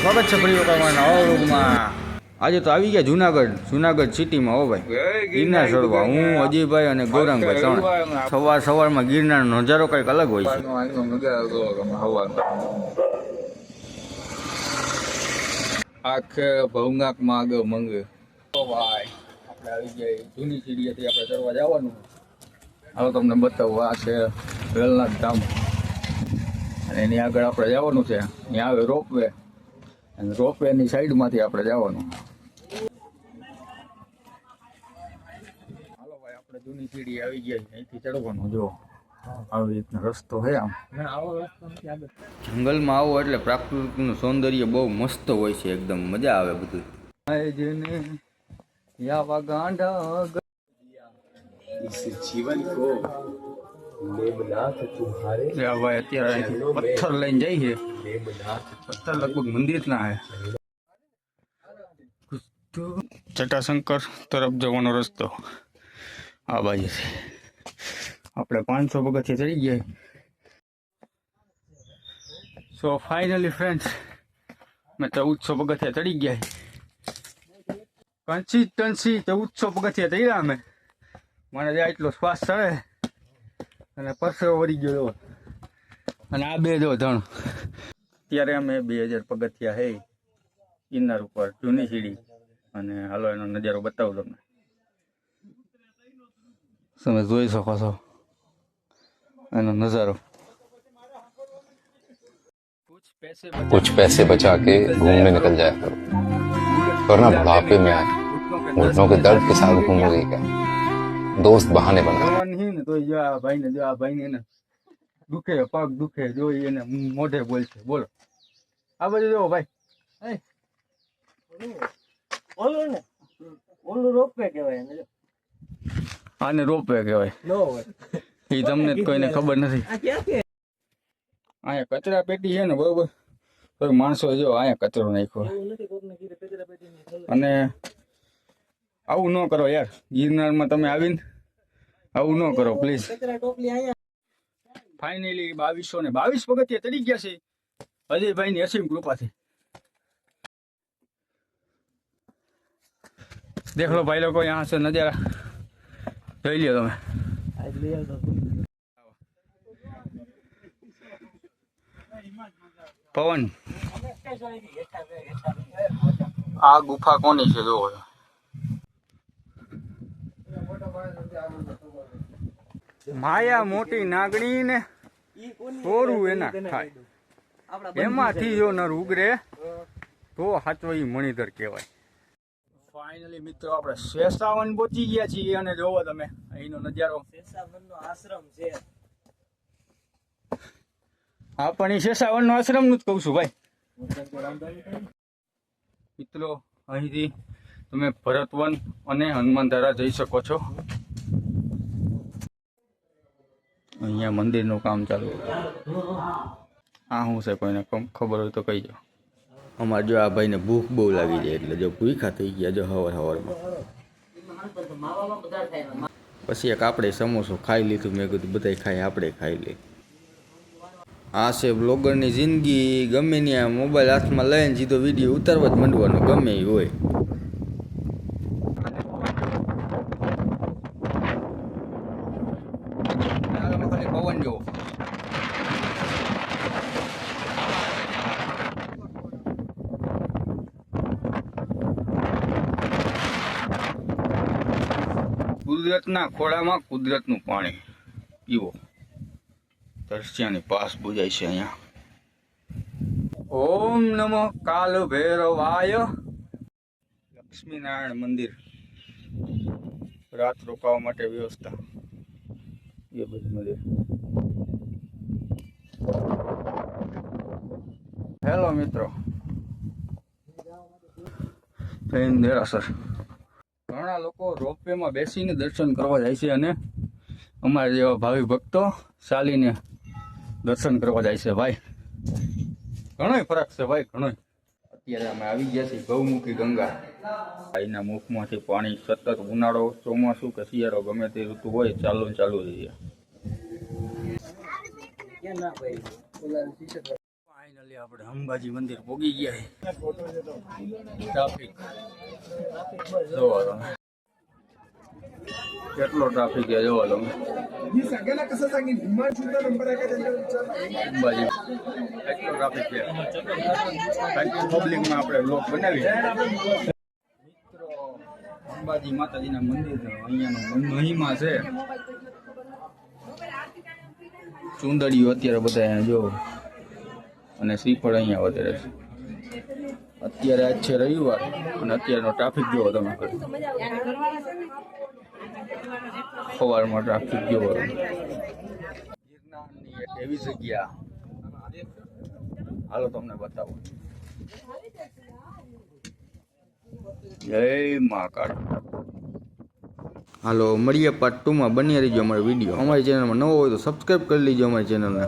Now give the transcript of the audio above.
સ્વાગત છે ફરી વખત અમારા નવા વ્લોગમાં આજે તો આવી ગયા જુનાગઢ જુનાગઢ સિટીમાં હો ભાઈ. ગિરનાર ચડવા હું અજયભાઈ અને ગૌરંગભાઈ ત્રણ. સવાર સવારમાં ગિરનારનો નજારો કંઈક અલગ હોય છે. આખે ભવનાક માગ મંગ તો ભાઈ આપણે આવી ગયા જૂની સીડીએથી આપણે ચડવા જવાનું. હવે તમને બતાવું આ છે વેલનાથ ધામ. અને એની આગળ આપણે જવાનું છે. ત્યાં આવે રોપવે. અને રોપવેની સાઈડમાંથી આપણે જવાનું. હાલો ભાઈ આપણે જૂની સીડી આવી ગયા છે અહીંથી ચડવાનું જો આવી રીતનો રસ્તો છે આમ. જંગલમાં આવો એટલે પ્રાકૃતિકનું સૌંદર્ય બહુ મસ્ત હોય છે એકદમ મજા આવે બધું જીવન કો અત્યારે પથ્થર લઈને જઈએ પથ્થર લગભગ મંદિર ના હે. જટાશંકર તરફ જવાનો રસ્તો આ બાજુ આપણે પાંચસો પગથિયે ચડી ગયા સો ફાઇનલી ફ્રેન્ડ્સ મેં ચૌદસો પગથિયા ચડી ગયા કન્સિસ્ટન્સી ચૌદસો પગથિયા ચડ્યા અમે. મને જે એટલો શ્વાસ ચડે અને પરસેવો વળી ગયો એવો. અને આ બે જો ધણ ત્યારે અમે બે હજાર પગથિયા હે ગિરનાર ઉપર જૂની સીડી અને હાલો એનો નજારો બતાવું તમને તમે જોઈ શકો છો એનો નજારો कुछ पैसे बचा के घूमने निकल जाया करो वरना बुढ़ापे में आए घुटनों के दर्द के साथ घूमोगे क्या दोस्त बहाने बना જવાન હી ને તો જો આ ભાઈ ને જો આ ભાઈ ને એને દુખે પગ દુખે જો એને મોઢે બોલશે. બોલો. આ બધું જો ભાઈ. ઓલું ને? ઓલું રોપવે કહેવાય એને આને રોપવે કહેવાય. નો એ તમને કોઈને ખબર નથી. અહીંયા કચરા પેટી છે ને બરોબર. કોઈ માણસો જો અહીંયા કચરો નાખ્યો. અને આવું ન કરો યાર. ગિરનારમાં તમે આવીને આવું ન કરો પ્લીઝ ફાઈનલી ફાઇનલી બાવીસો ને બાવીસ પગથિયા તરી ગયા છે. અજયભાઈ ની અસીમ કૃપાથી. દેખ લો ભાઈ લોકો યહાં સે નજારા. જોઈ લ્યો તમે. પવન. આ ગુફા કોની છે જોવો માયા મોટી નાગણી ને થોડું એના થાય. આપણા એમાંથી જો નર ઉગરે તો સાચો ઈ મણિધર કહેવાય. ફાઇનલી મિત્રો આપણે શેષાવન પહોંચી ગયા છીએ અને જોવો તમે અહીંનો નજારો. શેષાવનનો આશ્રમ છે. હા પણ એ શેષાવન નો આશ્રમનું જ કહું છું ભાઈ. મિત્રો અહીંથી તમે ભરતવન અને હનુમાનધારા જઈ શકો છો. અહીંયા મંદિરનું કામ ચાલુ આ શું છે કોઈને ખબર હોય તો કહી જાઓ અમારે જો આ ભાઈને ભૂખ બહુ લાગી જાય એટલે જો ભૂખા થઈ ગયા જો હવાર હવારમાં. પછી એક આપણે સમોસો ખાઈ લીધું. મેં કીધું બધા ખાઈ આપણે ખાઈ લઈએ. આ છે બ્લોગરની જિંદગી. ગમે ત્યાં મોબાઈલ હાથમાં લઈને સીધો વીડિયો ઉતારવા જ માંડવાનો ગમે એ હોય આમાં ખાલી પવન જેવો કુદરતના ખોળામાં કુદરતનું પાણી. પીવો તરસ્યાની પાસ બુજાય છે અહીંયા. ઓમ નમો કાલ ભૈરવાય લક્ષ્મીનારાયણ મંદિર. રાત રોકાવા માટે વ્યવસ્થા. એ બધું મંદિર. હેલો મિત્રો. જૈન દેરાસર ઘણા લોકો રોપવેમાં બેસીને દર્શન કરવા જાય છે અને અમારા જેવા ભાવિ ભક્તો ચાલીને દર્શન કરવા જાય છે ભાઈ. ઘણોય ફરક છે ભાઈ, ઘણોય. અત્યારે અમે આવી ગયા છીએ ગૌમુખી ગંગા. ભાઈના મુખમાંથી પાણી સતત ઉનાળો, ચોમાસું કે શિયાળો ગમે તે ઋતુ હોય, ચાલુ ચાલુ રહી ફાઇનલી આપણે અંબાજી મંદિર પોગી ગયા ટ્રાફિક જોવો તમે. કેટલો ટ્રાફિક છે, જોવો તમે. આપણે અંબાજી માતાજીના મંદિર અહીંયાનો મહિમા છે. ચુંદડીઓ અત્યારે બધા જો અને શ્રીફળ અહીંયા વધારે છે. અત્યારે આજ છે રવિવાર અને અત્યારનો ટ્રાફિક જોવો તમે સવારમાં ટ્રાફિક જોવો ગિરનારની એક એવી જગ્યા. હાલો તમને બતાવો. જય મહાકાળ હાલો, મળીએ પાર્ટ ટુમાં બની રહીજો અમારી વીડિયો. અમારી ચેનલમાં નવો હોય તો સબસ્ક્રાઈબ કરી લીજો અમારી ચેનલને